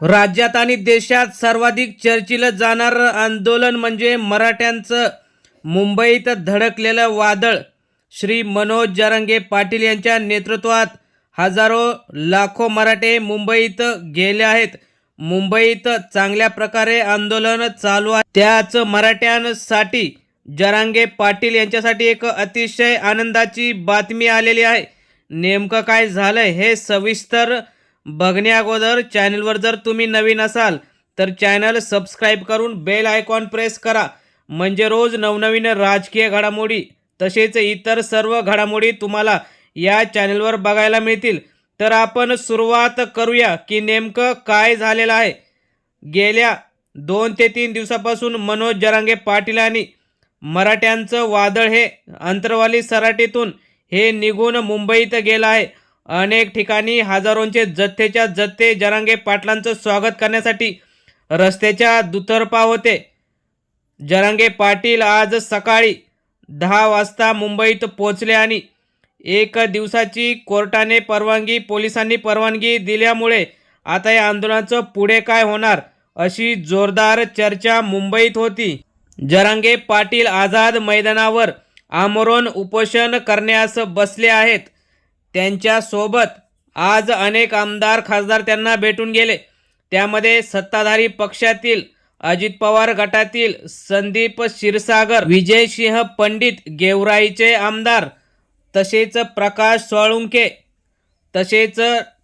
राज्यात आणि देशात सर्वाधिक चर्चिलं जाणारं आंदोलन म्हणजे मराठ्यांचं मुंबईत धडकलेलं वादळ. श्री मनोज जरंगे पाटील यांच्या नेतृत्वात हजारो लाखो मराठे मुंबईत गेले आहेत. मुंबईत चांगल्या प्रकारे आंदोलन चालू आहे. त्याच मराठ्यांसाठी जरांगे पाटील यांच्यासाठी एक अतिशय आनंदाची बातमी आलेली आहे. नेमकं काय झालं हे सविस्तर बघण्या अगोदर चॅनलवर जर तुम्ही नवीन असाल तर चॅनल सबस्क्राईब करून बेल आयकॉन प्रेस करा. म्हणजे रोज नवनवीन राजकीय घडामोडी तसेच इतर सर्व घडामोडी तुम्हाला या चॅनलवर बघायला मिळतील. तर आपण सुरुवात करूया की नेमकं काय झालेलं आहे. गेल्या दोन ते तीन दिवसापासून मनोज जरांगे पाटील आणि मराठ्यांचं वादळ हे अंतरवाली सराटीतून हे निघून मुंबईत गेलं आहे. अनेक ठिकाणी हजारोंचे जथ्थेच्या जथ्थे जरांगे पाटलांचं स्वागत करण्यासाठी रस्त्याच्या दुतर्फा होते. जरांगे पाटील आज सकाळी दहा वाजता मुंबईत पोचले आणि एक दिवसाची कोर्टाने परवानगी पोलिसांनी परवानगी दिल्यामुळे आता या आंदोलनाचं पुढे काय होणार अशी जोरदार चर्चा मुंबईत होती. जरांगे पाटील आझाद मैदानावर आमरण उपोषण करण्यास बसले आहेत. त्यांच्यासोबत आज अनेक आमदार खासदार त्यांना भेटून गेले. त्यामध्ये सत्ताधारी पक्षातील अजित पवार गटातील संदीप क्षीरसागर विजयसिंह पंडित गेवराईचे आमदार तसेच प्रकाश सोळुंके तसेच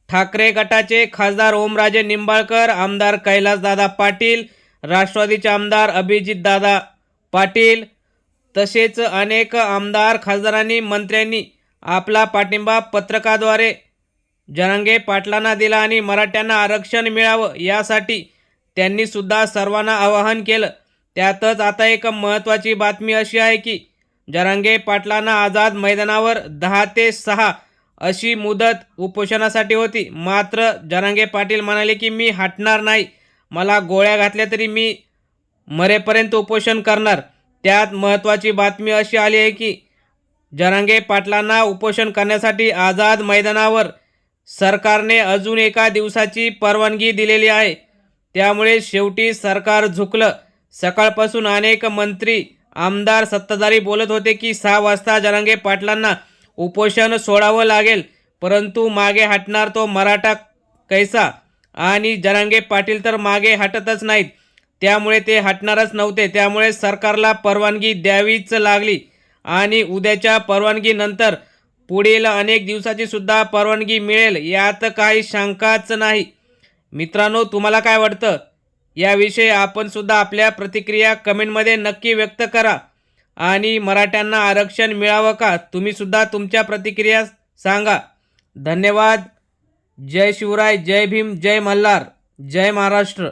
ठाकरे गटाचे खासदार ओमराजे निंबाळकर आमदार कैलासदादा पाटील राष्ट्रवादीचे आमदार अभिजितदादा पाटील तसेच अनेक आमदार खासदारांनी मंत्र्यांनी आपला पाठिंबा पत्रकाद्वारे. जनांगे पाटलांना दिला आणि मराठ्यांना आरक्षण मिळावं यासाठी त्यांनी सुद्धा सर्वांना आवाहन केलं. त्यातच आता एक महत्त्वाची बातमी अशी आहे की जरांगे पाटलांना आझाद मैदानावर दहा ते सहा अशी मुदत उपोषणासाठी होती. मात्र जरांगे पाटील म्हणाले की मी हटणार नाही. मला गोळ्या घातल्या तरी मी मरेपर्यंत उपोषण करणार. त्यात महत्त्वाची बातमी अशी आली आहे की जरांगे पाटलांना उपोषण करण्यासाठी आझाद मैदानावर सरकारने अजून एका दिवसाची परवानगी दिलेली आहे. त्यामुळे शेवटी सरकार झुकलं. सकाळपासून अनेक मंत्री आमदार सत्ताधारी बोलत होते की सहा वाजता जरांगे पाटलांना उपोषण सोडावं लागेल. परंतु मागे हटणार तो मराठा कैसा? आणि जरांगे पाटील तर मागे हटतच नाहीत. त्यामुळे ते हटणारच नव्हते. त्यामुळे सरकारला परवानगी द्यावीच लागली. आणि उद्याच्या परवानगीनंतर पुढील अनेक दिवसाची सुद्धा परवानगी मिळेल यात काही शंकाच नाही. मित्रांनो तुम्हाला काय वाटतं? याविषयी आपण सुद्धा आपल्या प्रतिक्रिया कमेंटमध्ये नक्की व्यक्त करा. आणि मराठ्यांना आरक्षण मिळावं का? तुम्ही सुद्धा तुमच्या प्रतिक्रिया सांगा. धन्यवाद. जय शिवराय जय भीम जय मल्हार. जय महाराष्ट्र.